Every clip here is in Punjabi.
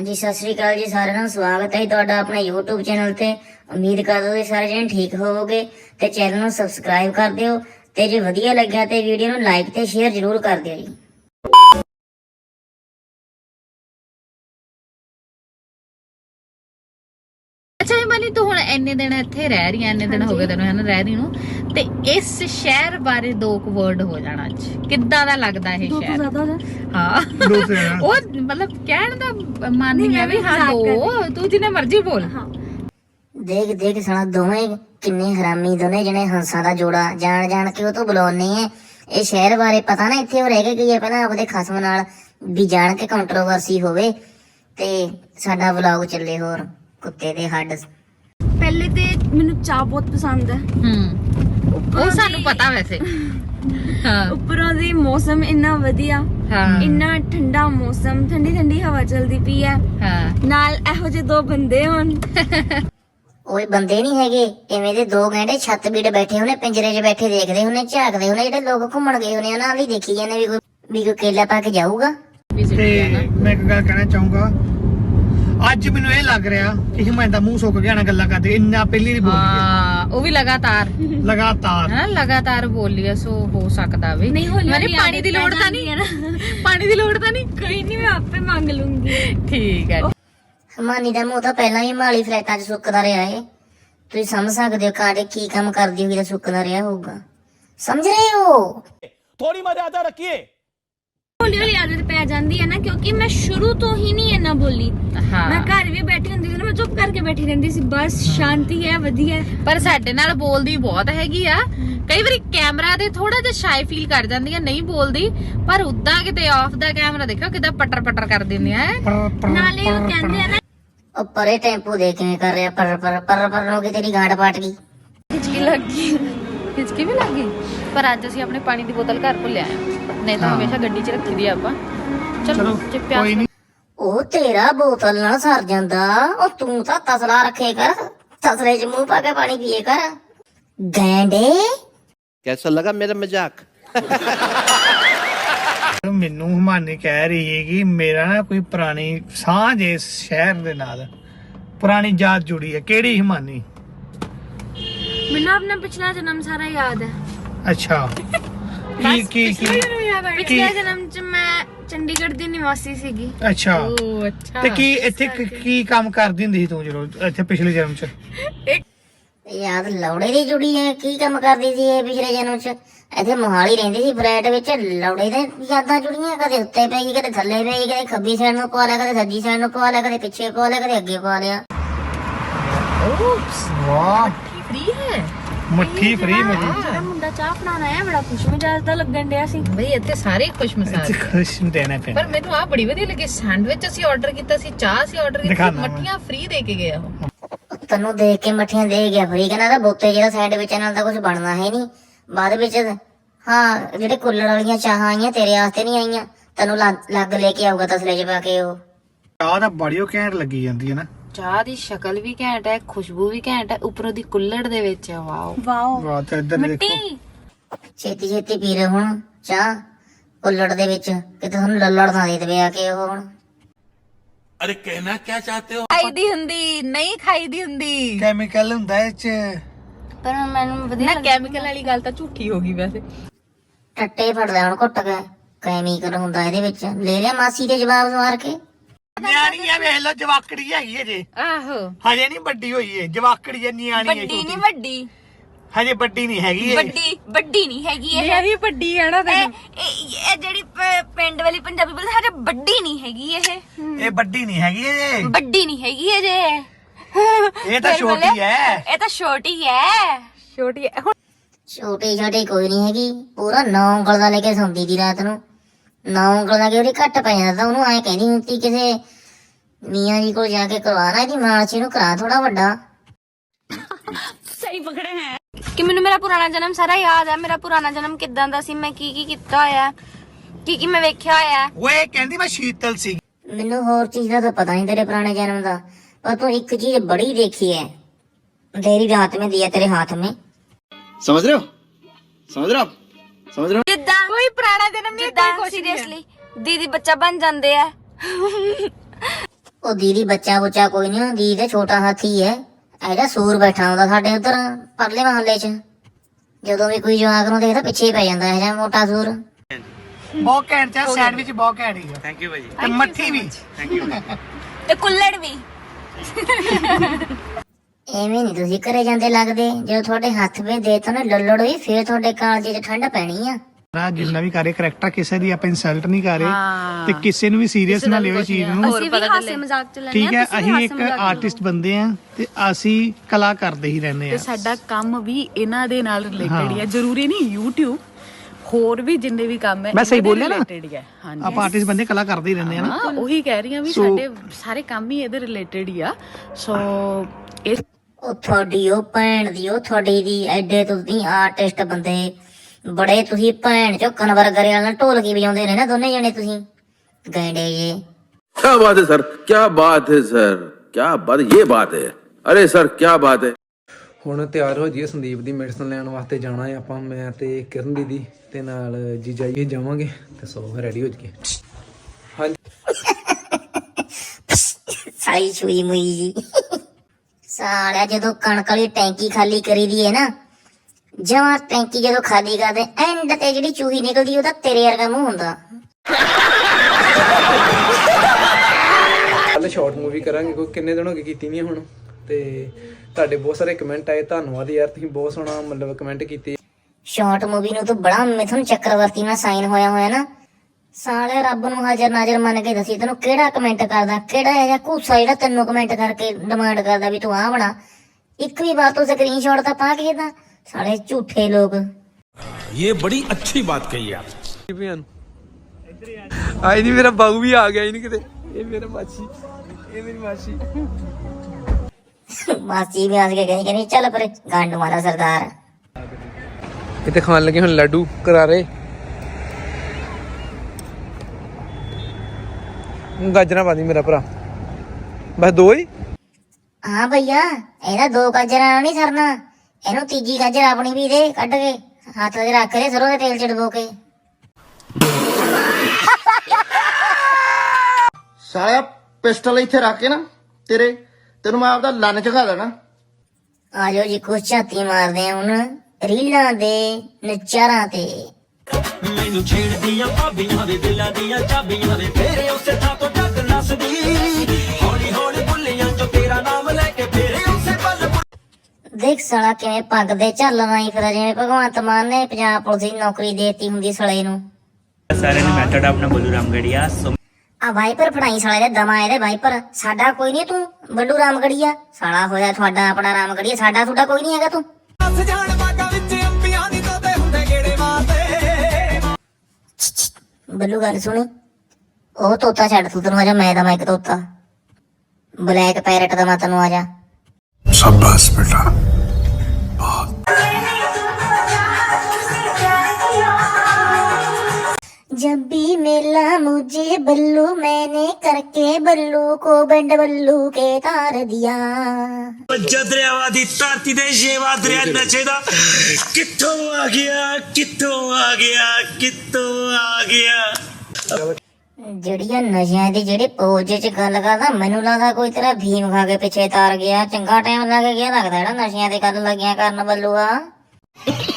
ਹਾਂਜੀ, ਸਤਿ ਸ੍ਰੀ ਅਕਾਲ ਜੀ, ਸਾਰਿਆਂ ਨੂੰ ਸਵਾਗਤ ਹੈ ਜੀ ਤੁਹਾਡਾ ਆਪਣੇ YouTube ਚੈਨਲ ਤੇ। ਉਮੀਦ ਕਰਦਾ ਕਿ ਸਾਰੇ ਜਣੇ ਠੀਕ ਹੋਵੋਗੇ ਤੇ ਚੈਨਲ ਨੂੰ ਸਬਸਕ੍ਰਾਈਬ ਕਰ ਦਿਓ ਤੇ ਜੇ ਵਧੀਆ ਲੱਗਿਆ ਤੇ ਵੀਡੀਓ ਨੂੰ ਲਾਈਕ ਤੇ ਸ਼ੇਅਰ ਜ਼ਰੂਰ ਕਰ ਦਿਓ ਜੀ। ਇੰਨੇ ਦਿਨ ਇੱਥੇ ਰਹਿ ਰਹੀ ਐ ਇੰਨੇ ਦਿਨ ਹੋ ਗਏ ਤੈਨੂੰ ਹਨ ਰਹਿ ਰਹੀ ਨੂੰ। ਤੇ ਇਸ ਸ਼ਹਿਰ ਬਾਰੇ ਦੋ ਕੁ ਵਰਡ ਹੋ ਜਾਣਾ ਅੱਜ। ਕਿੱਦਾਂ ਦਾ ਲੱਗਦਾ ਇਹ ਸ਼ਹਿਰ? ਹਾਂ। ਦੋ ਤੇ ਆ। ਉਹ ਮਤਲਬ ਕਹਿਣ ਦਾ ਮਾਨੀ ਹੈ ਵੀ ਹਾਂ ਦੋ। ਤੂੰ ਜਿੰਨੇ ਮਰਜ਼ੀ ਬੋਲ। ਦੇਖ ਦੇਖ ਸਾਲਾ ਦੋਵੇਂ ਕਿੰਨੇ ਹਰਾਮੀ ਦੋਨੇ ਜਣੇ ਹੰਸਾਂ ਦਾ ਜੋੜਾ। ਜਾਣ ਜਾਣ ਕੇ ਉਹ ਤੋਂ ਬੁਲਾਉਣੇ ਐ ਇਹ ਸ਼ਹਿਰ ਬਾਰੇ ਪਤਾ ਨਾ ਇੱਥੇ ਉਹ ਰਹਿ ਕੇ ਗਈ ਹੈ ਪਹਿਲਾਂ ਆਪਦੇ ਖਸਮ ਨਾਲ ਵੀ ਜਾਣ ਕੇ ਕੰਟਰੋਵਰਸੀ ਹੋਵੇ। ਤੇ ਸਾਡਾ ਵਲੌਗ ਚੱਲੇ ਹੋਰ ਕੁੱਤੇ ਦੇ ਹੱਡ। ਪਹਿਲੇ ਤੇ ਮੈਨੂੰ ਚਾਹ ਬਹੁਤ ਪਸੰਦ ਹੈ। ਹੂੰ। ਉਹ ਸਾਨੂੰ ਪਤਾ ਵੈਸੇ। ਹਾਂ। ਉੱਪਰੋਂ ਦੀ ਮੌਸਮ ਇੰਨਾ ਵਧੀਆ ਹਾਂ। ਇੰਨਾ ਠੰਡਾ ਮੌਸਮ ਠੰਡੀ ਠੰਡੀ ਹਵਾ ਚੱਲਦੀ ਪਈ ਹੈ। ਹਾਂ। ਨਾਲ ਇਹੋ ਜਿਹੇ ਦੋ ਬੰਦੇ ਹੋਣ। ਓਏ ਬੰਦੇ ਨਹੀਂ ਹੈਗੇ ਐਵੇਂ ਦੇ ਦੋ ਗੈਂਡੇ ਛੱਤ ਬੀੜ ਬੈਠੇ ਹੋਣੇ ਪਿੰਜਰੇ 'ਚ ਬੈਠੇ ਦੇਖਦੇ ਹੋਣੇ ਝਾਕਦੇ ਹੋਣੇ ਜਿਹੜੇ ਲੋਕ ਘੁੰਮਣ ਗਏ ਹੋਣੇ ਉਹਨਾਂ ਵੀ ਦੇਖੀ ਜਾਂਦੇ ਵੀ ਕੋਈ ਵੀ ਕੋਈ ਕੇਲਾ ਪਾ ਕੇ ਜਾਊਗਾ। ਤੇ ਮੈਂ ਇੱਕ ਗੱਲ ਕਹਿਣਾ ਚਾਹੂੰਗਾ ਅੱਜ ਮੈਨੂੰ ਇਹ ਲੱਗ ਰਿਹਾ ਕਿ ਹਿਮਾਇਤ ਦਾ ਮੂੰਹ ਸੁੱਕ ਗਿਆ ਨਾ ਗੱਲਾਂ ਕਰਦੇ ਇੰਨਾ ਪਹਿਲੀ ਨਹੀਂ ਬੋਲੀ ਹਾਂ ਉਹ ਵੀ ਲਗਾਤਾਰ। ਲਗਾਤਾਰ। ਹਾਂ ਲਗਾਤਾਰ ਬੋਲੀ ਆ ਸੋ ਹੋ ਸਕਦਾ ਵੀ। ਨਹੀਂ ਹੋਲੀ ਮੇਰੇ ਪਾਣੀ ਦੀ ਲੋੜ ਤਾਂ ਨਹੀਂ? ਪਾਣੀ ਦੀ ਲੋੜ ਤਾਂ ਨਹੀਂ? ਕੋਈ ਨਹੀਂ ਮੈਂ ਆਪੇ ਮੰਗ ਲੂੰਗੀ। ਠੀਕ ਹੈ ਮਾਨੀ ਦਾ ਮੂੰਹ ਤਾਂ ਪਹਿਲਾਂ ਹੀ ਮਾਲੀ ਫਲੈਟਾਂ 'ਚ ਸੁੱਕਦਾ ਰਿਹਾ ਏ। ਤੁਸੀਂ ਸਮਝ ਸਕਦੇ ਹੋ ਕਾੜੇ ਕੀ ਕੰਮ ਕਰਦੀ ਹੋਈ ਤਾਂ ਸੁੱਕਦਾ ਰਿਹਾ ਹੋਊਗਾ। ਸਮਝ ਰਹੇ ਹੋ? ਥੋੜੀ ਮਰਿਆਦਾ ਰੱਖੀਏ। ਹੌਲੀ ਹੌਲੀ ਆਦਤ ਪੈ ਜਾਂਦੀ ਹੈ ਨਾ ਕਿਉਂਕਿ ਮੈਂ ਸ਼ੁਰੂ ਤੋਂ ਹੀ ਨਹੀਂ ਇੰਨਾ ਬੋਲੀ। ਹਾਂ। ਮੈਂ ਘਰ ਵੀ ਬੈਠੀ ਹੁੰਦੀ ਸੀ ਨਾ ਮੈਂ ਚੁੱਪ ਕਰਕੇ ਬੈਠੀ ਰਹਿੰਦੀ ਸੀ ਬਸ ਸ਼ਾਂਤੀ ਹੈ ਵਧੀਆ। ਹੈ। ਪਰ ਸਾਡੇ ਨਾਲ ਬੋਲਦੀ ਬਹੁਤ ਹੈਗੀ ਆ। ਕਈ ਵਾਰੀ ਕੈਮਰਾ ਤੇ ਥੋੜਾ ਜਿਹਾ ਸ਼ਾਈ ਫੀਲ ਕਰ ਜਾਂਦੀ ਆ ਨਹੀਂ ਬੋਲਦੀ ਪਰ ਉਦਾਂ ਕਿਤੇ ਆਫ ਦਾ ਕੈਮਰਾ ਦੇਖੋ ਕਿਦਾਂ ਪਟਰ ਪਟਰ ਕਰ ਦਿੰਦੇ ਆ ਨਾਲੇ ਉਹ ਕਹਿੰਦੇ ਆ ਨਾ ਉਹ ਪਰੇ ਟੈਂਪੂ ਦੇ ਕਿਵੇਂ ਕਰ ਰਿਹਾ ਪਰ ਪਰ ਪਰ ਪਰ ਨੂੰ ਕਿ ਤੇਰੀ ਗਾਂਡ ਪਾਟ ਗਈ। ਹਿਚਕੀ ਲੱਗੀ ਹਿਚਕੀ ਵੀ ਲੱਗੀ ਪਰ ਅੱਜ ਅਸੀਂ ਆਪਣੇ ਪਾਣੀ ਦੀ ਬੋਤਲ ਘਰ ਭੁੱਲਿਆ ਆ ਨਹੀਂ ਤਾਂ ਹਾਂ। ਹਮੇਸ਼ਾ ਗੱਡੀ 'ਚ ਰੱਖੀ ਦੀ ਆ ਆਪਾਂ ਚਲੋ ਚਲੋ ਜੇ ਪਿਆਸ ਕੋਈ ਨਹੀਂ ਉਹ ਤੇਰਾ ਬੋਤਲ ਨਾਲ ਸਰ ਜਾਂਦਾ ਉਹ ਤੂੰ ਤਾਂ ਤਸਲਾ ਰੱਖੇ ਕਰ ਤਸਲੇ 'ਚ ਮੂੰਹ ਪਾ ਕੇ ਪਾਣੀ ਪੀਏ ਕਰ ਗੈਂਡੇ कैसा लगा मेरा मजाक ਮੈਨੂੰ ਹਿਮਾਨੀ ਕਹਿ ਰਹੀ ਹੈ ਕਿ ਮੇਰਾ ਨਾ ਕੋਈ ਪੁਰਾਣੀ ਸਾਂਝ ਇਸ ਸ਼ਹਿਰ ਦੇ ਨਾਲ ਪੁਰਾਣੀ ਯਾਦ ਜੁੜੀ ਹੈ ਕਿਹੜੀ ਹਿਮਾਨੀ ਮੈਨੂੰ ਆਪਣਾ ਪਿਛਲਾ ਜਨਮ ਸਾਰਾ ਯਾਦ ਹੈ ਅੱਛਾ ਕੀ ਕੀ ਕੀ ਪਿਛਲੇ ਜਨਮ ਚ ਮੈਂ ਚੰਡੀਗੜ੍ਹ ਦੀ ਨਿਵਾਸੀ ਸੀਗੀ। ਅੱਛਾ। ਓ ਅੱਛਾ। ਤੇ ਕੀ ਇੱਥੇ ਕੀ- ਕੀ ਕੰਮ ਕਰਦੀ ਹੁੰਦੀ ਸੀ ਤੂੰ ਜਦੋਂ ਇੱਥੇ ਪਿਛਲੇ ਜਨਮ ਚ? ਯਾਦ ਲੌੜੇ ਦੀ ਜੁੜੀ ਹੈ। ਕੀ ਕੰਮ ਕਰਦੀ ਸੀ ਇਹ ਪਿਛਲੇ ਜਨਮ 'ਚ? ਇੱਥੇ ਮੋਹਾਲੀ ਰਹਿੰਦੀ ਸੀ ਫਲੈਟ ਵਿੱਚ। ਲੌੜੇ ਦੇ ਯਾਦਾਂ ਜੁੜੀਆਂ। ਕਦੇ ਉੱਤੇ ਪੈ ਗਈ ਕਦੇ ਥੱਲੇ ਪੈ ਗਈ ਕਦੇ ਖੱਬੀ ਸਾਈਡ ਨੂੰ ਪਾ ਲਿਆ ਕਦੇ ਸੱਜੀ ਸਾਈਡ ਨੂੰ ਪਾ ਲਿਆ ਕਦੇ ਪਿੱਛੇ ਪਾ ਲਿਆ ਕਦੇ ਅੱਗੇ ਪਾ ਲਿਆ। ਓਪਸ ਵਾਹ। ਫ੍ਰੀ ਹੈ? ਮੱਠੀ ਫਰੀ ਜਿਹੜਾ ਮੁੰਡਾ ਚਾਹ ਬਣਾਉਣਾ ਹੈ ਬੜਾ ਖੁਸ਼ ਮਿਜਾਜ ਦਾ ਲੱਗਣ ਡਿਆ ਸੀ। ਬਈ ਇੱਥੇ ਸਾਰੇ ਖੁਸ਼ ਮਿਸਾਜ ਖੁਸ਼ ਦੇਣਾ ਪੈਂਦਾ ਪਰ ਮੈਨੂੰ ਆ ਬੜੀ ਵਧੀਆ ਲੱਗੀ। ਸੈਂਡਵਿਚ ਅਸੀਂ ਆਰਡਰ ਕੀਤਾ ਸੀ ਚਾਹ ਅਸੀਂ ਆਰਡਰ ਕੀਤੀ ਮੈਂ। ਮੱਠੀਆਂ ਫ੍ਰੀ ਦੇ ਕੇ ਗਿਆ ਉਹ ਉਹ। ਤੈਨੂੰ ਦੇਖ ਕੇ ਮੱਠੀਆਂ ਦੇ ਗਿਆ ਫਰੀ ਕਹਿੰਦਾ ਤਾਂ ਬੋਤੇ ਜਿਹੜਾ ਸੈਂਡਵਿਚ ਨਾਲ ਤਾਂ ਕੁਝ ਬਣਨਾ ਹੈ ਨਹੀਂ। ਬਾਅਦ ਵਿੱਚ ਹਾਂ ਜਿਹੜੇ ਕੁੱਲੜ ਵਾਲੀਆਂ ਚਾਹਾਂ ਆਈਆਂ ਤੇਰੇ ਵਾਸਤੇ ਨਹੀਂ ਆਈਆਂ। ਤੈਨੂੰ ਲੱਗ ਲੱਗ ਲੈ ਕੇ ਆਊਗਾ ਤਸਲੇ 'ਚ ਪਾ ਕੇ ਉਹ। ਚਾਹ ਤਾਂ ਬੜੀ ਉਹ ਘੈਂਟ ਲੱਗੀ ਜਾਂਦੀ ਹੈ ਨਾ। ਚਾਹ ਦੀ ਸ਼ਕਲ ਵੀ ਘੈਂਟ ਹੈ ਖੁਸ਼ਬੂ ਵੀ ਘੈਂਟ ਹੈ ਉੱਪਰੋਂ ਦੀ ਕੁੱਲੜ ਦੇ ਵਿੱਚ ਹੈ ਵਾਓ। ਵਾਓ। ਵਾਹ ਤਾਂ ਇੱਧਰ ਮਿੱਟੀ! ਛੇਤੀ ਛੇਤੀ ਪੀ ਰਹੇ ਹੁਣ ਚਾਹ ਕੁੱਲੜ ਦੇ ਵਿੱਚ ਕਿਤੇ ਤੁਹਾਨੂੰ ਲੱਲੜ ਨਾ ਦੇ ਦੇਵੇ ਆ ਕੇ ਉਹ ਹੁਣ। ਅਰੇ ਕਹਿਣਾ ਕੀ ਚਾਹਤੇ ਹੋ? ਖਾਈਦੀ ਹੁੰਦੀ ਨਹੀਂ ਖਾਈਦੀ ਹੁੰਦੀ। ਕੈਮੀਕਲ ਹੁੰਦਾ ਇਹ ਚ। ਪਰ ਮੈਨੂੰ ਵਧੀਆ ਨਾ ਕੈਮੀਕਲ ਵਾਲੀ ਗੱਲ ਤਾਂ ਝੂਠੀ ਹੋ ਗਈ ਵੈਸੇ। ਟੱਟੇ ਫੜਦਾ ਹੁਣ ਘੁੱਟ ਕੇ ਕੈਮੀਕਲ ਹੁੰਦਾ ਇਹਦੇ ਵਿੱਚ। ਲੈ ਲਿਆ ਮਾਸੀ ਦੇ ਜਵਾਬ ਸਵਾਰ ਕੇ। ਨਿਆਣੀ ਆ ਵੇਖ ਲੋ ਜਵਾਕੜੀ ਹੈਗੀ ਹੈ ਜੇ ਆਹੋ। ਹਜੇ ਨਹੀਂ ਵੱਡੀ ਹੋਈ ਏ ਜਵਾਕੜੀ ਹੈ ਨਿਆਣੀ ਹੈ ਵੱਡੀ ਨਹੀਂ। ਵੱਡੀ। ਹਜੇ ਵੱਡੀ ਨਹੀਂ ਹੈਗੀ ਏ ਵੱਡੀ ਵੱਡੀ ਨਹੀਂ ਹੈਗੀ ਇਹ। ਇਹ ਵੀ ਵੱਡੀ ਆ ਨਾ ਇਹ ਇਹ- ਇਹ ਜਿਹੜੀ ਪਿੰਡ ਵਾਲੀ ਪੰਜਾਬੀ ਬੋਲਦੇ ਸਾਡੇ ਵੱਡੀ ਨਹੀਂ ਹੈਗੀ ਇਹ। ਇਹ ਵੱਡੀ ਨਹੀਂ ਹੈਗੀ ਏ ਵੱਡੀ ਨਹੀਂ ਹੈਗੀ ਇਹ ਜੇ। ਇਹ ਤਾਂ ਛੋਟੀ ਹੈ। ਇਹ ਤਾਂ ਛੋਟੀ ਹੈ। ਛੋਟੀ ਹੈ। ਹੁਣ ਛੋਟੀ ਛੋਟੀ ਕੋਈ ਨਹੀਂ ਹੈਗੀ। ਪੂਰਾ ਨੌ ਉਂਗਲ ਦਾ ਲੈ ਕੇ ਸੌਂਦੀ ਦੀ ਰਾਤ ਨੂੰ। ਨੌ ਉਂਗਲ ਦਾ ਕਿ ਉਹਦੀ ਘੱਟ ਪੈ ਜਾਂਦਾ ਤਾਂ ਉਹਨੂੰ ਐ ਕਹਿੰਦੀ ਹੁੰਦੀ ਕਿਸੇ ਮੀਆਂ ਜੀ ਕੋਲ ਜਾ ਕੇ ਕਰਵਾਣਾ ਜੀ ਮਾਂ ਜੀ ਨੂੰ ਕਰਾ ਥੋੜਾ ਵੱਡਾ। ਸਹੀ ਪਕੜੇ ਹੈ। ਕਿ ਮੈਨੂੰ ਮੇਰਾ ਪੁਰਾਣਾ ਜਨਮ ਸਾਰਾ ਯਾਦ ਹੈ। ਮੇਰਾ ਪੁਰਾਣਾ ਜਨਮ ਕਿਦਾਂ ਦਾ ਸੀ ਮੈਂ ਕੀ ਕੀ ਕੀਤਾ ਹੋਇਆ ਕੀ ਕੀ ਮੈਂ ਵੇਖਿਆ ਹੋਇਆ ਓਏ ਕਹਿੰਦੀ ਮੈਂ ਸ਼ੀਤਲ ਸੀ। ਮੈਨੂੰ ਹੋਰ ਚੀਜ਼ ਦਾ ਤਾਂ ਪਤਾ ਨਹੀਂ ਤੇਰੇ ਪੁਰਾਣੇ ਜਨਮ ਦਾ ਪਰ ਤੂੰ ਇੱਕ ਚੀਜ਼ ਬੜੀ ਦੇਖੀ ਹੈ। ਤੇਰੀ ਰਾਤ ਮੈਂ ਦਿਆ ਤੇਰੇ ਹੱਥ ਮੈਂ। ਸਮਝ ਰਹੇ ਹੋ? ਸਮਝ ਰਹੇ ਹੋ? ਸਮਝ ਰਹੇ ਹੋ? ਜਿੱਦਾਂ ਕੋਈ ਪੁਰਾਣਾ ਜਨਮ ਨਹੀਂ ਜਿੱਦਾਂ ਸੀਰੀਅਸਲੀ ਦੀਦੀ ਬੱਚਾ ਬਣ ਜਾਂਦੇ ਆ। ਉਹ ਦੀਦੀ ਬੱਚਾ ਬੁੱਚਾ ਕੋਈ ਨਹੀਂ ਦੀਦੀ ਤੇ ਛੋਟਾ ਹਾਥੀ ਹੈ ਐਡਾ ਸੂਰ ਬੈਠਾ ਹੁੰਦਾ ਸਾਡੇ ਉਧਰ ਪਰਲੇ ਮਹੱਲੇ 'ਚ। ਜਦੋਂ ਵੀ ਕੋਈ ਜਵਾਕ ਨੂੰ ਦੇਖਦਾ ਪਿੱਛੇ ਪੈ ਜਾਂਦਾ ਹੈ ਜਾਂ ਮੋਟਾ ਸੂਰ। ਬਹੁਤ ਘੈਂਟ ਚਾ ਸੈਂਡਵਿਚ ਬਹੁਤ ਘੈਂਟ ਹੀ ਥੈਂਕ ਯੂ ਭਾਜੀ। ਤੇ ਮੱਠੀ ਵੀ। ਥੈਂਕ ਯੂ ਤੇ ਕੁੱਲੜ ਵੀ। ਐਵੇਂ ਨਹੀਂ ਤੁਸੀਂ ਘਰੇ ਜਾਂਦੇ ਲੱਗਦੇ। ਜਦੋਂ ਤੁਹਾਡੇ ਹੱਥ ਵਿੱਚ ਦੇ ਤਾਂ ਨਾ ਲੱਲੜ ਹੋਈ ਫੇਰ ਤੁਹਾਡੇ ਕਾਲਜੇ 'ਚ ਠੰਡ ਪੈਣੀ ਆ। ਨਾ ਜਿੰਨਾ ਵੀ ਕਰੇ ਕਰੈਕਟਰ ਕਿਸੇ ਦੀ ਆਪਾਂ ਇਨਸਲਟ ਨਹੀਂ ਕਰ ਰਹੇ ਤੇ ਕਿਸੇ ਨੂੰ ਵੀ ਸੀਰੀਅਸ ਨਾ ਲਿਓ ਇਸ ਚੀਜ਼ ਨੂੰ। ਅਸੀਂ ਵੀ ਹਾਸੇ ਮਜ਼ਾਕ ਚ ਲੈਣੇ ਠੀਕ ਹੈ ਅਸੀਂ ਇੱਕ ਆਰਟਿਸਟ ਬੰਦੇ ਆ ਤੇ ਅਸੀਂ ਕਲਾ ਕਰਦੇ ਹੀ ਰਹਿੰਦੇ ਤੇ ਆ ਸਾਡਾ ਕੰਮ ਵੀ ਇਹਨਾਂ ਦੇ ਨਾਲ ਰਿਲੇਟਡ ਹੀ ਜ਼ਰੂਰੀ ਨਹੀਂ YouTube ਹੋਰ ਵੀ ਜਿੰਨੇ ਵੀ ਕੰਮ ਹੈ ਮੈਂ ਸਹੀ ਬੋਲਿਆ ਨਾ? related ਹੀ ਹੈ। ਹਾਂਜੀ। ਆਪਾਂ ਆਰਟਿਸਟ ਬੰਦੇ ਕਲਾ ਕਰਦੇ ਹੀ ਰਹਿੰਦੇ ਆ ਨਾ। ਉਹੀ ਕਹਿ ਰਹੀ ਹਾਂ ਵੀ ਸਾਡੇ ਸਾਰੇ ਕੰਮ ਹੀ ਇਹਦੇ ਰਿਲੇਟਡ ਹੀ ਆ। ਸੋ ਇਹ ਉਹ ਤੁਹਾਡੀ ਉਹ ਭੈਣ ਦੀ ਉਹ ਤੁਹਾਡੀ ਦੀ ਐਡੇ ਤੁਸੀਂ ਆਰਟਿਸਟ ਬੰਦੇ ਬੜੇ ਤੁਸੀਂ ਭੈਣ ਚੋ ਕਨਵਰ ਕਰੇ ਵਾਲਾ ਢੋਲਕੀ ਵਜਾਉਂਦੇ ਨੇ ਨਾ ਦੋਨੇ ਜਣੇ ਤੁਸੀਂ ਗੈਂਡੇ ਜੇ क्या बात है सर क्या बात है सर क्या बात ये बात है अरे सर क्या बात है ਹੁਣ ਤਿਆਰ ਹੋ ਜੀਏ ਸੰਦੀਪ ਦੀ ਮੈਡੀਸਨ ਲੈਣ ਵਾਸਤੇ ਜਾਣਾ ਹੈ ਆਪਾਂ ਮੈਂ ਤੇ ਕਿਰਨ ਦੀਦੀ ਤੇ ਨਾਲ ਜੀਜਾ ਜੀ ਜਾਵਾਂਗੇ ਤੇ ਸੋ ਰੈਡੀ ਹੋ ਜੀਏ ਹਾਂਜੀ ਸਾਈ ਛੁਈ ਮੁਈ ਜੀ ਸਾਲਿਆ ਜਦੋਂ ਕਣਕ ਵਾਲੀ ਟੈਂਕੀ ਖਾਲੀ ਕਰੀਦੀ ਹੈ ਨਾ ਜਮਾ ਟੈਂਕੀ ਜਦੋਂ ਖਾਲੀ ਕਰਦੇ ਐਂਡ ਤੇ ਜਿਹੜੀ ਚੂਹੀ ਨਿਕਲਦੀ ਉਹਦਾ ਤੇਰੇ ਵਰਗਾ ਮੂੰਹ ਹੁੰਦਾ। ਕੱਲ ਸ਼ਾਰਟ ਮੂਵੀ ਕਰਾਂਗੇ ਕੋਈ ਕਿੰਨੇ ਦਿਨ ਹੋ ਗਏ ਕੀਤੀ ਨਹੀਂ ਹੁਣ। ਤੇ ਤੁਹਾਡੇ ਬਹੁਤ ਸਾਰੇ ਕਮੈਂਟ ਆਏ ਧੰਨਵਾਦ ਯਾਰ ਤੁਸੀਂ ਬਹੁਤ ਸੋਹਣਾ ਮਤਲਬ ਕਮੈਂਟ ਕੀਤੇ। ਸ਼ਾਰਟ ਮੂਵੀ ਨੂੰ ਤੂੰ ਬੜਾ ਮਿਥੁਨ ਚੱਕਰਵਰਤੀ ਨਾਲ ਸਾਈਨ ਹੋਇਆ ਹੋਇਆ ਨਾ। ਸਾਲੇ ਰੱਬ ਨੂੰ ਹਾਜ਼ਰ ਨਾਜ਼ਰ ਮੰਨ ਕੇ ਦੱਸੀ ਤੈਨੂੰ ਕਿਹੜਾ ਕਮੈਂਟ ਕਰਦਾ ਕਿਹੜਾ ਇਹ ਜਿਹਾ ਘੂਸਾ ਜਿਹੜਾ ਤੈਨੂੰ ਕਮੈਂਟ ਕਰਕੇ ਡਿਮਾਂਡ ਕਰਦਾ ਵੀ ਤੂੰ ਆਹ ਬਣਾ। ਇੱਕ ਵੀ ਵਾਰ ਤੂੰ ਸਕਰੀਨਸ਼ਾਟ ਤਾਂ ਪਾ ਕੇ ਤਾਂ। ਸਾਰੇ ਝੂਠੇ ਲੋਕ ਇਹ ਬੜੀ ਅੱਛੀ ਬਾਤ ਕਹੀ ਆਪ ਭੈਣ ਆਈ ਨਹੀਂ ਮੇਰਾ ਬਾਹੂ ਵੀ ਆ ਗਿਆ ਹੀ ਨਹੀਂ ਕਿਤੇ ਇਹ ਮੇਰਾ ਮਾਸੀ ਇਹ ਮੇਰੀ ਮਾਸੀ ਮਾਸੀ ਵੀ ਹੱਸ ਕੇ ਕਹਿੰਦੀ ਕਹਿੰਦੀ ਚੱਲ ਪਰੇ ਗੰਡ ਮਾਰਾ ਸਰਦਾਰ ਕਿਤੇ ਖਾਣ ਲੱਗੇ ਹੁਣ ਲੱਡੂ ਕਰਾਰੇ ਗਾਜਰਾਂ ਪਾ ਮੇਰਾ ਭਰਾ ਬਸ ਦੋ ਹੀ ਹਾਂ ਭਈਆ ਇਹਦਾ ਦੋ ਗਾਜਰਾਂ ਨਹੀਂ ਸਰਨਾ ਇਹਨੂੰ ਤੀਜੀ ਗਾਜਰ ਆਪਣੀ ਵੀ ਦੇ ਕੱਢ ਕੇ ਹੱਥ ਦੇ ਰੱਖ ਦੇ ਸਰੋਂ ਦੇ ਤੇਲ ਚ ਡਬੋ ਕੇ। ਸਾਲਿਆ ਪਿਸਟਲ ਇੱਥੇ ਰੱਖ ਕੇ ਨਾ ਤੇਰੇ ਤੈਨੂੰ ਮੈਂ ਆਪਦਾ ਲੰਨ ਚਗਾ ਦੇਣਾ। ਆ ਜਾਓ ਜੀ ਕੁਛ ਝਾਤੀ ਮਾਰਦੇ ਆ ਹੁਣ ਰੀਲਾਂ ਦੇ ਨਚਾਰਾਂ ਤੇ। ਮੈਨੂੰ ਛੇੜਦੀਆਂ ਭਾਬੀਆਂ ਦੇ ਦਿਲਾਂ ਦੀਆਂ ਚਾਬੀਆਂ ਦੇ ਫੇਰੇ ਉਸੇ ਥਾਂ ਤੋਂ ਸਾਲਾ ਕਿਵੇਂ ਪੱਗ ਦੇ ਝੱਲ ਰਾਈ ਫਿਰ ਜਿਵੇਂ ਭਗਵੰਤ ਮਾਨ ਨੇ ਪੰਜਾਬ ਪੁਲਿਸ ਦੀ ਨੌਕਰੀ ਦੇਤੀ ਹੁੰਦੀ ਸਲੇ ਨੂੰ। ਸਾਰਿਆਂ ਨੇ ਮੈਂ ਤੁਹਾਡਾ ਆਪਣਾ ਬੋਲੂ ਰਾਮਗੜੀਆ ਸੋ ਆ ਵਾਈਪਰ ਫੜਾਈ ਸਾਲੇ ਦੇ ਦਮਾ ਇਹਦੇ ਵਾਈਪਰ। ਸਾਡਾ ਕੋਈ ਨਹੀਂ ਤੂੰ ਬੱਲੂ ਰਾਮਗੜੀਆ ਸਾਲਾ ਹੋਇਆ ਤੁਹਾਡਾ ਆਪਣਾ ਰਾਮਗੜੀਆ ਸਾਡਾ ਤੁਹਾਡਾ ਕੋਈ ਨਹੀਂ ਹੈਗਾ ਤੂੰ। ਹੱਥ ਜਾਣ ਬਾਗਾ ਵਿੱਚ ਅੰਬੀਆਂ ਦੀ ਤੋਤੇ ਹੁੰਦੇ ਗੇੜੇ ਮਾਰਦੇ। ਬੱਲੂ ਗੱਲ ਸੁਣੀ। ਉਹ ਤੋਤਾ ਛੱਡ ਤੂੰ ਤੈਨੂੰ ਆ ਜਾ ਮੈਂ ਦਮਾ ਇੱਕ ਤੋਤਾ। ਬਲੈਕ ਪੈਰਟ ਦਮਾ ਤੈਨੂੰ ਆ ਜਾ। जब भी मिला मुझे बल्लू मैंने करके बल्लू को बंड बल्लू के तार दिया ਵੱਜਾ ਦਰਿਆਵਾਂ ਦੀ ਧਰਤੀ ਦੇ ਜੇਵਾ ਦਰਿਆ ਨਚੇ ਦਾ ਕਿੱਥੋਂ ਆ ਗਿਆ ਕਿੱਥੋਂ ਆ ਗਿਆ ਕਿੱਥੋਂ ਆ ਗਿਆ ਜਿਹੜੀਆਂ ਨਸ਼ਿਆਂ ਦੀ ਜਿਹੜੀ ਪੋਜ ਚ ਗੱਲ ਕਰਦਾ ਮੈਨੂੰ ਲੱਗਦਾ ਕੋਈ ਤੇਰਾ ਭੀਮ ਖਾ ਕੇ ਪਿੱਛੇ ਤਾਰ ਗਿਆ ਚੰਗਾ ਟਾਈਮ ਲੱਗ ਗਿਆ ਲੱਗਦਾ ਜਿਹੜਾ ਨਸ਼ਿਆਂ ਤੇ ਗੱਲ ਲੱਗੀਆਂ ਕਰਨ ਬੱਲੂਆ ਬੋਕੀ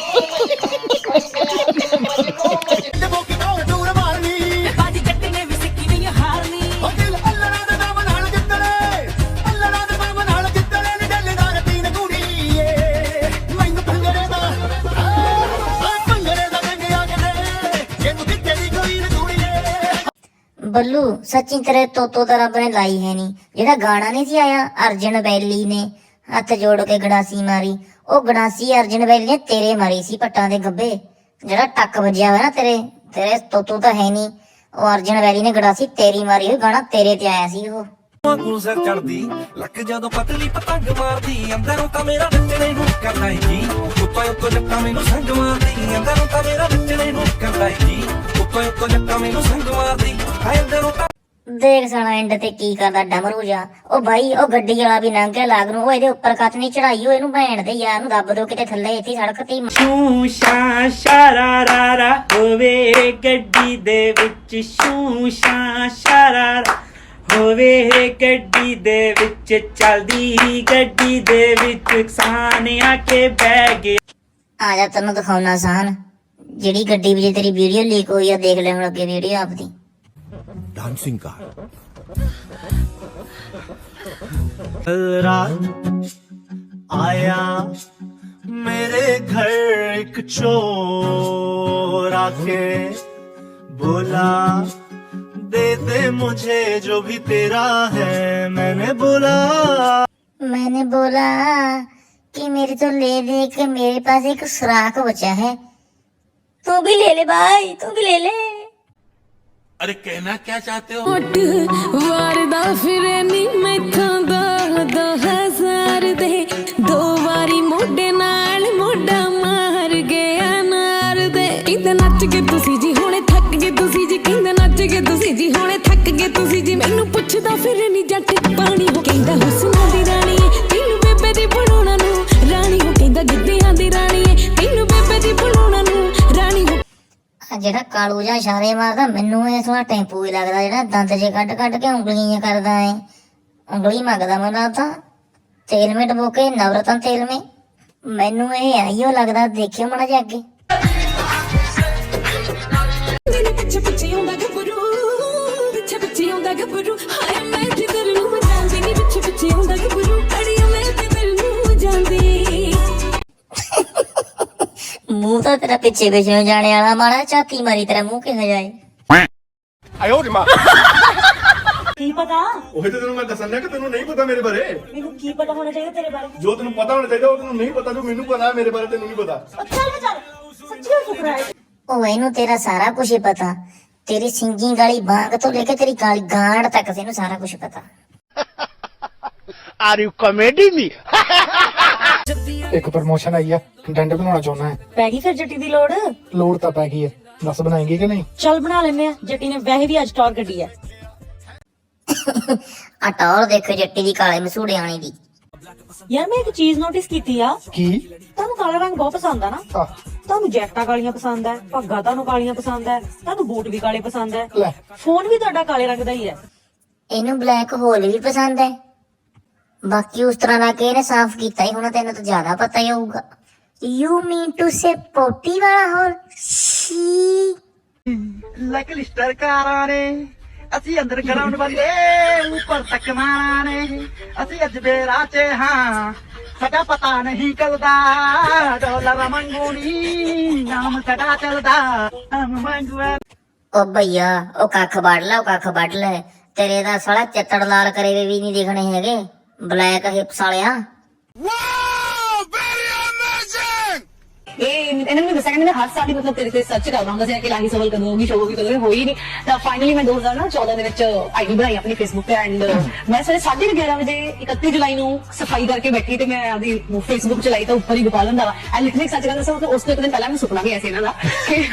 ਬੱਲੂ, ਸੱਚੀ ਤੇਰੇ ਤੋਤੋ ਤਾਂ ਰੱਬ ਨੇ ਲਾਈ ਹੈ ਨਹੀਂ ਜਿਹੜਾ ਗਾਣਾ ਨਹੀਂ ਸੀ ਆਇਆ, ਅਰਜਨ ਬੈਲੀ ਨੇ ਹੱਥ ਜੋੜ ਕੇ ਗੜਾਸੀ ਮਾਰੀ। ਉਹ ਗੜਾਸੀ ਅਰਜਨ ਬੈਲੀ ਨੇ ਤੇਰੇ ਮਾਰੀ ਸੀ ਪੱਟਾਂ ਦੇ ਗੱਬੇ। ਜਿਹੜਾ ਟੱਕ ਵੱਜਿਆ ਹੋਇਆ ਨਾ ਤੇਰੇ ਤੇਰੇ ਤੋਤੋ ਤਾਂ ਹੈ ਨਹੀਂ ਉਹ ਅਰਜਨ ਬੈਲੀ ਨੇ ਗੜਾਸੀ ਤੇਰੀ ਮਾਰੀ ਹੋਈ, ਗਾਣਾ ਤੇਰੇ ਤੇ ਆਇਆ ਸੀ ਉਹ। ਵਾਂਗੂ ਸਿਰ ਚੜਦੀ ਲੱਕ ਜਦੋਂ ਪਤਲੀ ਪਤੰਗ ਮਾਰਦੀ, ਅੰਦਰੋਂ ਤਾਂ ਮੇਰਾ ਨੱਚਣੇ ਨੂੰ ਕਰਦਾ ਈ ਜੀ। ਉੱਤੋਂ ਉੱਤੋਂ ਜੱਟਾਂ ਮੈਨੂੰ ਸੰਗ ਮਾਰਦੀ, ਅੰਦਰੋਂ ਤਾਂ ਮੇਰਾ ਨੱਚਣੇ ਨੂੰ ਕਰਦਾ ਈ ਜੀ। ਉੱਤੋਂ ਉੱਤੋਂ ਜੱਟਾਂ ਮੈਨੂੰ ਸੰਗ ਮਾਰਦੀ। ਹਾਏ ਅੰਦਰੋਂ ਤਾਂ ਦੇਖ ਸਾਲਾ ਐਂਡ ਤੇ ਕੀ ਕਰਦਾ ਡਮਰੂ ਜਾ ਉਹ ਬਾਈ ਉਹ ਗੱਡੀ ਵਾਲਾ ਵੀ ਲੰਘ ਗਿਆ ਲਾਗ ਨੂੰ। ਉਹ ਇਹਦੇ ਉੱਪਰ ਕੱਤ ਨਹੀਂ ਚੜਾਈ ਉਹ ਇਹਨੂੰ ਭੈਣ ਦੇ ਯਾਰ ਨੂੰ ਦੱਬ ਦੋ ਕਿਤੇ ਥੱਲੇ ਇੱਥੇ ਸੜਕ ਤੇ ਸ਼ੂ ਸ਼ਾ ਸ਼ਾਰਾ ਰਾ ਰਾ ਹੋਵੇ ਗੱਡੀ ਦੇ ਵਿੱਚ। ਸ਼ੂ ਸ਼ਾ ਸ਼ਾਰਾ ਰਾ ਹੋਵੇ ਗੱਡੀ ਦੇ ਵਿੱਚ। ਚੱਲਦੀ ਗੱਡੀ ਦੇ ਵਿੱਚ। ਸਾਨ ਆ ਕੇ ਬਹਿ ਗਿਆ ਆ ਜਾ ਤੈਨੂੰ ਦਿਖਾਉਣਾ ਆਸਾਨ ਜਿਹੜੀ ਗੱਡੀ ਵਿੱਚ ਤੇਰੀ ਵੀਡੀਓ ਲੀਕ ਹੋਈ ਆ ਦੇਖ ਲੈ ਹੁਣ ਅੱਗੇ ਵੀਡੀਓ ਆਪਦੀ डांसिंग का आया मेरे घर एक चोर आके बोला दे दे मुझे जो भी तेरा है मैंने बोला मैंने बोला कि मेरे तो ले दे के मेरे पास एक सुराख बचा है तू भी ले ले भाई तू भी ले ले अरे कहना क्या चाहते हो ਵਾਰਦਾ ਫਿਰੇ ਨੀ ਮੈਥੋਂ ਦੋ ਦੋ ਹਜ਼ਾਰ ਦੇ ਦੋ ਵਾਰੀ ਮੋਢੇ ਨਾਲ ਮੋਢਾ ਮਾਰ ਗਿਆ ਨਾਰ ਦੇ ਕਹਿੰਦੇ ਨੱਚ ਕੇ ਤੁਸੀਂ ਜੀ ਹੁਣੇ ਥੱਕ ਗਏ ਤੁਸੀਂ ਜੀ ਕਹਿੰਦੇ ਨੱਚ ਕੇ ਤੁਸੀਂ ਜੀ ਹੁਣੇ ਥੱਕ ਗਏ ਤੁਸੀਂ ਜੀ ਮੈਨੂੰ ਪੁੱਛਦਾ ਫਿਰ ਨੀ ਜੱਟ ਪਾਣੀ ਹੋ ਕਹਿੰਦਾ ਹੁਸਨਾਂ ਜਿਹੜਾ ਕਾਲੂ ਜਾਂ ਇਸ਼ਾਰੇ ਮਾਰਦਾ, ਮੈਨੂੰ ਇਹ ਥੋੜਾ ਟੈਂਪੂ ਹੀ ਲੱਗਦਾ, ਜਿਹੜਾ ਦੰਦ ਜੇ ਕੱਢ ਕੱਢ ਕੇ ਉਂਗਲੀਆਂ ਜਿਹੀਆਂ ਕਰਦਾ ਏ ਉਂਗਲੀ ਮੰਗਦਾ ਮੈਨੂੰ ਤਾਂ ਤੇਲ ਮੇ ਡਬੋ ਕੇ ਨਵਰਤਨ ਤੇਲ ਮੇ ਮੈਨੂੰ ਇਹ ਆਈਓ ਲੱਗਦਾ, ਦੇਖਿਓ ਮੜਾ ਜਾ ਅੱਗੇ। ਪਿੱਛੇ ਪਿੱਛੇ ਆਉਂਦਾ ਗੱਭਰੂ, ਪਿੱਛੇ ਪਿੱਛੇ ਆਉਂਦਾ ਗੱਭਰੂ। ਹਾਏ ਮੂੰਹ ਤਾਂ ਤੇਰਾ ਪਿੱਛੇ ਪਿੱਛੇ ਨੂੰ ਜਾਣੇ ਵਾਲਾ ਮਾੜਾ ਝਾਤੀ ਮਾਰੀ ਤੇਰਾ ਮੂੰਹ ਕਿਹੋ ਜਾਏ ਕੀ ਪਤਾ? ਉਹੀ ਤਾਂ ਤੈਨੂੰ ਮੈਂ ਦੱਸਣ ਕਿ ਤੈਨੂੰ ਨਹੀਂ ਪਤਾ ਮੇਰੇ ਬਾਰੇ। ਮੈਨੂੰ ਕੀ ਪਤਾ ਹੋਣਾ ਚਾਹੀਦਾ ਤੇਰੇ ਬਾਰੇ? ਜੋ ਤੈਨੂੰ ਪਤਾ ਹੋਣਾ ਚਾਹੀਦਾ ਉਹ ਤੈਨੂੰ ਨਹੀਂ ਪਤਾ ਜੋ ਮੈਨੂੰ ਪਤਾ ਹੈ ਮੇਰੇ ਬਾਰੇ ਤੈਨੂੰ ਨਹੀਂ ਪਤਾ। ਉਹ ਚੱਲ ਵੇ ਚੱਲ। ਸੱਚੀ ਹੋ ਚੁੱਕ ਰਿਹਾ ਉਹ ਇਹਨੂੰ ਤੇਰਾ ਸਾਰਾ ਕੁਝ ਹੀ ਪਤਾ। ਤੇਰੀ ਸਿੰਗੀ ਗਾਲੀ ਬਾਂਗ ਤੋਂ ਲੈ ਕੇ ਤੇਰੀ ਗਾਲੀ ਗਾਂਡ ਤੱਕ ਤੈਨੂੰ ਸਾਰਾ ਕੁਝ ਪਤਾ। ਇੱਕ ਪ੍ਰਮੋਸ਼ਨ ਆਈ ਆ ਕੰਟੈਂਟ ਬਣਾਉਣਾ ਚਾਹੁੰਦਾ ਹੈ। ਪੈ ਗਈ ਫਿਰ ਜੱਟੀ ਦੀ ਲੋੜ? ਲੋੜ ਤਾਂ ਪੈ ਗਈ ਹੈ। ਦੱਸ ਬਣਾਏਗੀ ਕਿ ਨਹੀਂ? ਚੱਲ ਬਣਾ ਲੈਨੇ ਆ ਜੱਟੀ ਨੇ ਵੈਸੇ ਵੀ ਅੱਜ ਟੌਰ ਕੱਢੀ ਆ ਆ ਟੌਰ ਦੇਖੋ ਜੱਟੀ ਦੀ ਕਾਲੇ ਮਸੂੜੇ ਆਣੀ ਦੀ। ਯਾਰ ਮੈਂ ਇੱਕ ਚੀਜ਼ ਨੋਟਿਸ ਕੀਤੀ ਆ। ਕੀ? ਤੁਹਾਨੂੰ ਕਾਲਾ ਰੰਗ ਬਹੁਤ ਪਸੰਦ ਆ ਨਾ? ਆ ਤੁਹਾਨੂੰ ਜੈਕਟਾਂ ਕਾਲੀਆਂ ਪਸੰਦ ਹੈ ਪੱਗਾਂ ਤੁਹਾਨੂੰ ਕਾਲੀਆਂ ਪਸੰਦ ਹੈ ਤੁਹਾਨੂੰ ਬੂਟ ਵੀ ਕਾਲੇ ਪਸੰਦ ਹੈ ਲੈ। ਫੋਨ ਵੀ ਤੁਹਾਡਾ ਕਾਲੇ ਰੰਗ ਦਾ ਹੀ ਹੈ। ਇਹਨੂੰ ਬਲੈਕ ਹੋਲ ਵੀ ਪਸੰਦ ਹੈ। ਬਾਕੀ ਉਸ ਤਰ੍ਹਾਂ ਦਾ ਕਿ ਇਹਨੇ ਸਾਫ਼ ਕੀਤਾ ਹੀ ਹੋਣਾ ਤੈਨੂੰ ਤਾਂ ਜ਼ਿਆਦਾ ਪਤਾ ਹੀ ਹੋਊਗਾ। ਯੂ ਮੀਨ ਟੂ ਸੇ ਪੋਟੀ ਵਾਲਾ ਹੋਲ ਸੀ ਲਕਲਿਸਟਰ ਕਾਰਾਂ ਨੇ ਅਸੀਂ ਅੰਦਰ ਗਰਾਊਂਡ ਬੰਦੇ ਉੱਪਰ ਤੱਕ ਮਾਰਾਂ ਨੇ। ਅਸੀਂ ਅੱਜ ਬੇਰਾ ਚ ਹਾਂ ਸਾਡਾ ਪਤਾ ਨਹੀਂ ਕਲਦਾ ਡਾਲਰ ਮੰਗੂਣੀ ਨਾਮ ਸਾਡਾ ਚੱਲਦਾ ਹਮ ਮੰਗਵਾ ਉਹ ਭਈਆ ਉਹ ਕੱਖ ਵੱਢ ਲੈ ਉਹ ਕੱਖ ਵੱਢ ਲੈ। ਤੇਰੇ ਦਾ ਸਾਲਾ ਚੱਤੜ ਲਾਲ ਕਰੇ ਵੀ ਨਹੀਂ ਦਿਖਣੇ ਹੈਗੇ। ਬਲੈਕ ਹਿਪਸ ਵਾਲਿਆ। ਇਹ ਇਹਨਾਂ ਨੇ ਦੱਸਿਆ ਕਿ ਮੈਂ ਹਰ ਸਾਲ ਹੀ ਮਤਲਬ ਤੇਰੇ ਤੇ ਸਰਚ ਕਰਦਾ ਹੁੰਦਾ ਸੀ ਕਿ ਲਾਹੀ ਸਵਾਲ ਕਦੋਂ ਹੋਗੀ ਸ਼ੋਅ ਹੋਗੀ ਕਦੋਂ ਹੋਈ ਨਹੀਂ। ਤਾਂ ਫਾਈਨਲੀ ਮੈਂ 2014 ਦੇ ਵਿੱਚ ਆਈਡੀ ਬਣਾਈ ਆਪਣੀ ਫੇਸਬੁੱਕ ਤੇ ਐਂਡ ਮੈਂ ਸਵੇਰੇ 11:30 ਵਜੇ 31 ਜੁਲਾਈ ਨੂੰ ਸਫ਼ਾਈ ਕਰਕੇ ਬੈਠੀ ਤੇ ਮੈਂ ਫੇਸਬੁੱਕ ਚਲਾਈ ਤਾਂ ਉੱਪਰ ਹੀ ਗੋਪਾਲ ਹੁੰਦਾ ਵਾ। ਐ ਲਿਟਰਲੀ ਸੱਚ ਗੱਲ ਦੱਸਾਂ ਤਾਂ ਉਸ ਤੋਂ ਇੱਕ ਦਿਨ ਪਹਿਲਾਂ ਮੈਂ ਸੁਪਨਾ ਗਿਆ ਸੀ ਇਹਨਾਂ ਦਾ। ਕਿ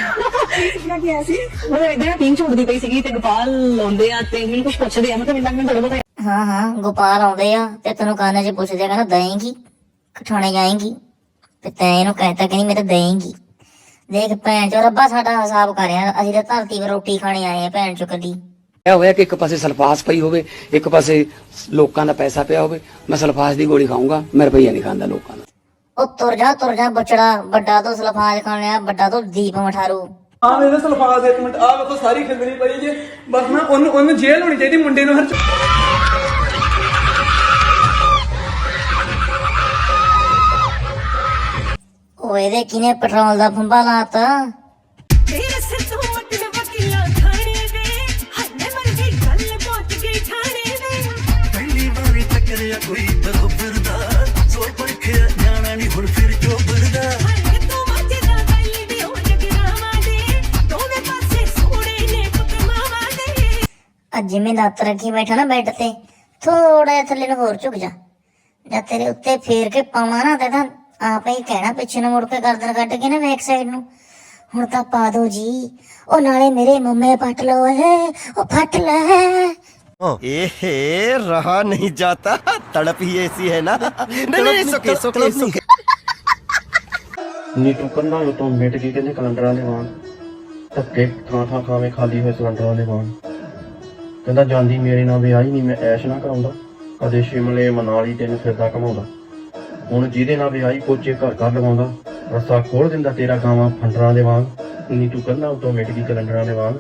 ਕੀ ਆਇਆ ਸੀ? ਮਤਲਬ ਇਦਾਂ ਟੀਮ ਪਈ ਸੀਗੀ ਤੇ ਗੋਪਾਲ ਆਉਂਦੇ ਆ ਤੇ ਮੈਨੂੰ ਕੁਝ ਪੁੱਛਦੇ ਆ ਮਤਲਬ ਇੰਨਾ ਮੈਨੂੰ ਥੋੜਾ ਬਹੁਤ ਹਾਂ ਹਾਂ। ਗੋਪਾਲ ਆਉਂਦੇ ਆ ਤੇ ਤੈਨੂੰ ਕਾਨੇ 'ਚ ਪੁੱਛਦੇ ਆ ਕਹਿੰਦਾ ਦਏਂਗੀ ਕਠਾਣੇ ਜਾਏਂਗੀ। ਤੇ ਤੈਂ ਇਹਨੂੰ ਕਹਿਤਾ ਕਿ ਨਹੀਂ ਮੇਰੇ ਦਏਂਗੀ ਦੇਖ ਭੈਣ ਚੋ ਰੱਬਾ ਸਾਡਾ ਹਿਸਾਬ ਕਰਿਆ ਅਸੀਂ ਤਾਂ ਧਰਤੀ 'ਤੇ ਰੋਟੀ ਖਾਣੇ ਆਏ ਆ ਭੈਣ ਚੋ ਕਦੀ। ਇਹ ਹੋਇਆ ਕਿ ਇੱਕ ਪਾਸੇ ਸਲਫਾਸ ਪਈ ਹੋਵੇ ਇੱਕ ਪਾਸੇ ਲੋਕਾਂ ਦਾ ਪੈਸਾ ਪਿਆ ਹੋਵੇ ਮੈਂ ਸਲਫਾਸ ਦੀ ਗੋਲੀ ਖਾਊਂਗਾ ਮੈਂ ਰੁਪਈਆ ਨਹੀਂ ਖਾਂਦਾ ਲੋਕਾਂ ਦਾ ਉਹ ਤੁਰ ਜਾ ਤੁਰ ਜਾ ਬਚੜਾ ਵੱਡਾ ਤੋਂ ਸਲਫਾਜ਼ ਖਾਣ ਲਿਆ ਵੱਡਾ ਤੋਂ ਦੀਪ ਮਠਾਰੂ। ਆ ਮੇਰੇ ਸਲਫਾਸ ਇੱਕ ਮਿੰਟ ਆ ਵੇਖੋ ਸਾਰੀ ਖਿਲਰੀ ਪਈ ਜੇ। ਬਸ ਨਾ ਉਹਨੂੰ ਉਹਨੂੰ ਜੇਲ੍ਹ ਹੋਣੀ ਚਾਹੀਦੀ ਮੁੰਡੇ ਨੂੰ ਹਰ ਉਹ ਇਹਦੇ ਕਿਨੇ ਪੈਟਰੋਲ ਦਾ ਫੰਬਾ ਲਾਤਾ? ਤੇਰੇ ਸਿਰ ਤੋਂ ਮੱਟ ਦੇ ਵਕੀਲਾਂ ਖਾਣੇ ਦੇ ਹੱਲੇ ਮਰ ਗਈ ਗੱਲ ਪਹੁੰਚ ਗਈ ਥਾਣੇ ਦੇ। ਪਹਿਲੀ ਵਾਰੀ ਟੱਕਰਿਆ ਕੋਈ ਬਰੋਬਰ ਦਾ ਸੋਚ ਪਰਖਿਆ ਜਾਣਾ ਨਹੀਂ ਹੁਣ ਫਿਰ ਗੱਲ ਦੇ ਦੇ। ਦੇ ਜਿਵੇਂ ਲੱਤ ਰੱਖੀ ਬੈਠਾ ਨਾ ਬੈੱਡ ਤੇ ਥੋੜਾ ਜਿਹਾ ਥੱਲੇ ਨੂੰ ਹੋਰ ਝੁਕ ਜਾ। ਜਾਂ ਤੇਰੇ ਉੱਤੇ ਫੇਰ ਕੇ ਪਾਵਾਂ ਨਾ ਤੇ ਤਾਂ ਆਪ ਹੀ ਕਹਿਣਾ ਪਿੱਛੇ ਨੂੰ ਮੁੜ ਕੇ ਗਰਦਨ ਕੱਢ ਕੇ ਨਾ ਵੇਖ ਸਾਈਡ ਨੂੰ। ਹੁਣ ਤਾਂ ਪਾ ਦੋ ਜੀ। ਉਹ ਨਾਲੇ ਮੇਰੇ ਮੰਮੇ ਫਟ ਲੋ ਹੈ। ਉਹ ਫਟ ਲੈ। ਏਹੇ ਰਹਾ ਨਹੀਂ ਜਾਤਾ। ਤੜਪ ਹੀ ਐਸੀ ਹੈ ਨਾ। ਨਹੀਂ ਨਹੀਂ ਸੁਕੇ ਸੁਕੇ ਸੁਕੇ ਨੀ ਟੁਕਰ ਨਾ ਲੋ ਤੋਂ ਮਿਟ ਗਈ ਕਹਿੰਦੇ ਕੈਲੰਡਰਾਂ ਦੇ ਵਾਂ ਧੱਕੇ ਥਾਂ ਥਾਂ ਖਾਵੇਂ ਖਾਲੀ ਹੋਏ ਸਿਲੰਡਰਾਂ ਦੇ ਵਾਂ ਕਹਿੰਦਾ ਜਾਂਦੀ ਮੇਰੇ ਨਾਲ ਵਿਆਹ ਹੀ ਨਹੀਂ ਮੈਂ ਐਸ਼ ਨਾ ਕਰਾਉਂਦਾ। ਕਦੇ ਸ਼ਿਮਲੇ ਮਨਾਲੀ ਤੈਨੂੰ ਫਿਰਦਾ ਘਮਾਉਂਦਾ। ਹੁਣ ਜਿਹਦੇ ਨਾਲ ਵਿਆਹੀ ਪੋਚੇ ਘਰ ਘਰ ਲਗਾਉਂਦਾ ਰਸਤਾ ਖੋਲ ਦਿੰਦਾ ਤੇਰਾ ਗਾਵਾਂ ਫੰਡਰਾਂ ਦੇ ਵਾਂਗ ਨਹੀਂ ਤੂੰ ਕਰਨਾ ਆਟੋਮੈਟਿਕ ਕੈਲੰਡਰਾਂ ਦੇ ਵਾਂਗ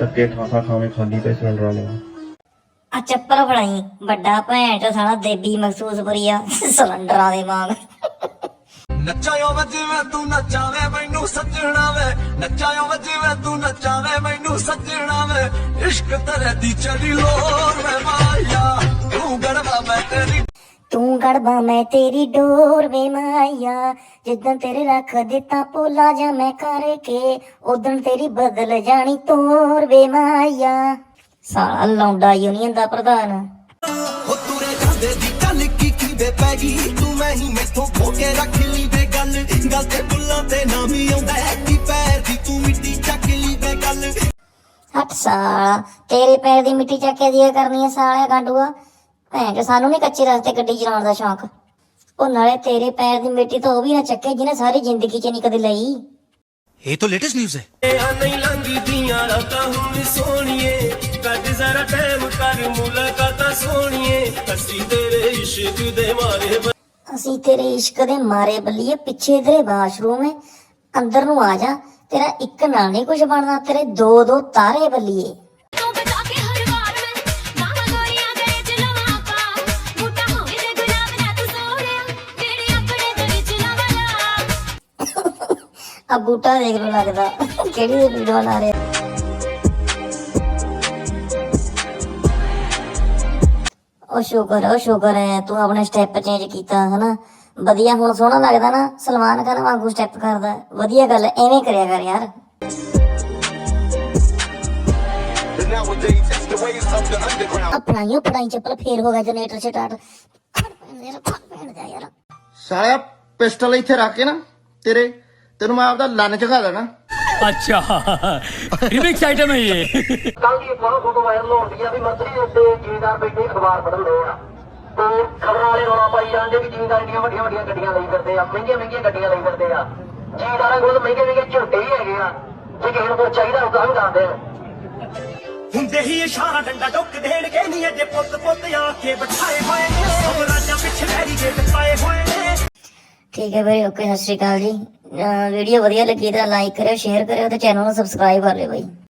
ਧੱਕੇ ਠਾਠਾ ਖਾਵੇਂ ਖਾਲੀ ਪਏ ਸਿਲੰਡਰਾਂ ਦੇ ਵਾਂਗ। ਆ ਚੱਪਲ ਫੜਾਈ ਵੱਡਾ ਭੈਣ ਚੋ ਸਾਲਾ ਦੇਬੀ ਮਖਸੂਸ ਪੁਰੀਆ ਸਿਲੰਡਰਾਂ ਦੇ ਵਾਂਗ। ਨੱਚਾਇਓ ਜਿਵੇਂ ਤੂੰ ਨੱਚਾਵੇਂ ਮੈਨੂੰ ਸੱਜਣਾ ਵੇ। ਨੱਚਾਇਓ ਜਿਵੇਂ ਤੂੰ ਨੱਚਾਵੇਂ ਮੈਨੂੰ ਸੱਜਣਾ ਵੇ। ਇਸ਼ਕ ਤੇਰੇ ਦੀ ਚੜੀ ਲੋਰ ਗੜਬਾ ਮੈਂ ਤੇਰੀ ਡੋਰ ਵੇ ਮਾਇਆ। ਜਿੱਦਣ ਤੇਰੇ ਰੱਖ ਦਿੱਤਾ ਪੋਲਾ ਜਾਂ ਮੈਂ ਕਰਕੇ ਉਦਣ ਤੇਰੀ ਬਦਲ ਜਾਣੀ ਤੋਰ ਵੇ ਮਾਇਆ। ਸਾਲਾ ਲੌਂਡਾ ਯੂਨੀਅਨ ਦਾ ਪ੍ਰਧਾਨ। ਹੋ ਤੁਰੇ ਜਾਂਦੇ ਦੀ ਗੱਲ ਕੀ ਕੀ ਵੇ ਪੈ ਗਈ। ਤੂੰ ਮੈਂ ਹੀ ਮੈਥੋਂ ਖੋ ਕੇ ਰੱਖ ਲਈ ਵੇ ਗੱਲ। ਗੱਲ ਤੇ ਬੁੱਲਾਂ ਤੇ ਨਾਮ ਹੀ ਆਉਂਦਾ ਹੈ ਕੀ ਪੈਰ ਦੀ ਤੂੰ ਮਿੱਟੀ ਚੱਕ ਲਈ ਵੇ ਗੱਲ। ਹਟ ਸਾਲਾ ਤੇਰੇ ਪੈਰ ਦੀ ਮਿੱਟੀ ਚੱਕ ਕੇ ਦੀਆ ਕਰਨੀ ਹੈ ਸਾਲਿਆ ਗਾਂਡੂਆ। ਭੈਣ ਕਿ ਸਾਨੂੰ ਨਹੀਂ ਕੱਚੇ ਰਸਤੇ ਗੱਡੀ ਚਲਾਉਣ ਦਾ ਸ਼ੌਂਕ। ਉਹ ਨਾਲੇ ਤੇਰੇ ਪੈਰ ਦੀ ਮਿੱਟੀ ਤਾਂ ਉਹ ਵੀ ਨਾ ਚੱਕੇ ਜਿਹਨੇ ਸਾਰੀ ਜ਼ਿੰਦਗੀ ਚ ਨਹੀਂ ਕਦੇ ਲਈ। ਇਹ ਤਾਂ ਲੇਟੈਸਟ ਨਿਊਜ਼ ਹੈ। ਆ ਨਹੀਂ ਲੰਘਦੀਆਂ ਰਾਤਾਂ ਹੁਣ ਸੋਣੀਏ ਕੱਢ ਜ਼ਰਾ ਟਾਈਮ ਕਰ ਮੁਲਾਕਾਤਾਂ ਸੋਣੀਏ ਅਸੀਂ ਤੇਰੇ ਇਸ਼ਕ ਦੇ ਮਾਰੇ ਅਸੀਂ ਤੇਰੇ ਇਸ਼ਕ ਦੇ ਮਾਰੇ ਬੱਲੀਏ ਪਿੱਛੇ ਤੇਰੇ ਵਾਸ਼ਰੂਮ ਹੈ ਅੰਦਰ ਨੂੰ ਆ ਜਾ ਤੇਰਾ ਇੱਕ ਨਾਲ ਨਹੀਂ ਕੁਝ ਬਣਨਾ ਤੇਰੇ ਦੋ ਦੋ ਤਾਰੇ ਬੱਲੀਏ। ਆ ਬੂਟਾ ਦੇਖ ਲੋ ਲੱਗਦਾ। ਕਿਹੜੀ ਵੀਡੀਓ ਬਣਾ ਰਿਹਾ? ਉਹ ਸ਼ੁਕਰ ਉਹ ਸ਼ੁਕਰ ਹੈ ਤੂੰ ਆਪਣਾ ਸਟੈਪ ਚੇਂਜ ਕੀਤਾ ਹਨਾ? ਵਧੀਆ ਹੁਣ ਸੋਹਣਾ ਲੱਗਦਾ ਨਾ ਸਲਮਾਨ ਖਾਨ ਵਾਂਗੂ ਸਟੈਪ ਕਰਦਾ। ਵਧੀਆ ਗੱਲ ਐਵੇਂ ਕਰਿਆ ਕਰ ਯਾਰ। ਆਪਣਾਈਓ ਪੜਾਈ ਚੱਪਲ ਫੇਰ ਹੋ ਗਿਆ ਜਨਰੇਟਰ ਸਟਾਰਟ ਸਾਲਿਆ ਪਿਸਟਲ ਇੱਥੇ ਰੱਖ ਕੇ ਨਾ ਤੇਰੇ ਤੈਨੂੰ ਮੈਂ ਆਪਦਾ ਲੰਨ ਚਖਾ ਦੇਣਾ। ਅੱਛਾ। ਰੀਮਿਕਸ ਆਈਟਮ ਹੈ ਇਹ ਕੱਲ ਦੀ ਬਹੁਤ ਫੋਟੋ ਵਾਇਰਲ ਹੋ ਰਹੀ ਆ ਵੀ ਮੰਤਰੀ ਉੱਤੇ ਜ਼ਿਮੀਦਾਰ ਬੈਠੇ ਅਖਬਾਰ ਪੜ੍ਹਨ ਲਏ ਆ। ਤੇ ਖਬਰਾਂ ਵਾਲੇ ਰੌਲਾ ਪਾਈ ਜਾਂਦੇ ਵੀ ਜ਼ਿਮੀਦਾਰ ਇੰਡੀਆਂ ਵੱਡੀਆਂ ਵੱਡੀਆਂ ਗੱਡੀਆਂ ਲਈ ਫਿਰਦੇ ਆ ਮਹਿੰਗੀਆਂ ਮਹਿੰਗੀਆਂ ਗੱਡੀਆਂ ਲਈ ਫਿਰਦੇ ਆ। ਜ਼ਿਮੀਦਾਰਾਂ ਕੋਲ ਮਹਿੰਗੇ ਮਹਿੰਗੇ ਝੋਟੇ ਹੀ ਹੈਗੇ ਆ। ਜੇ ਕਿਸੇ ਨੂੰ ਕੋਈ ਚਾਹੀਦਾ ਉਹ ਤਾਂ ਵੀ ਹੁੰਦੇ ਹੀ ਇਸ਼ਾਰਾ ਡੰਡਾ ਡੁੱਕ ਦੇਣਗੇ ਨਹੀਂ ਅਜੇ ਪੁੱਤ ਪੁੱਤ ਆ ਕੇ ਬਿਠਾਏ ਹੋਏ ਨੇ। ਸਭ ਰਾਜਾ ਪਿੱਛੇ ਵੈਰੀ ਗੇਟ ਪਾਏ ਹੋਏ ਨੇ। ਠੀਕ ਹੈ ਭਾਈ ਓਕੇ ਸਤਿ ਸ਼੍ਰੀ ਅਕਾਲ ਜੀ। ਵੀਡੀਓ ਵਧੀਆ ਲੱਗੀ ਤਾਂ ਲਾਈਕ ਕਰਿਓ ਸ਼ੇਅਰ ਕਰਿਓ ਤੇ ਚੈਨਲ ਨੂੰ ਸਬਸਕ੍ਰਾਈਬ ਕਰ ਲਿਓ ਬਾਈ।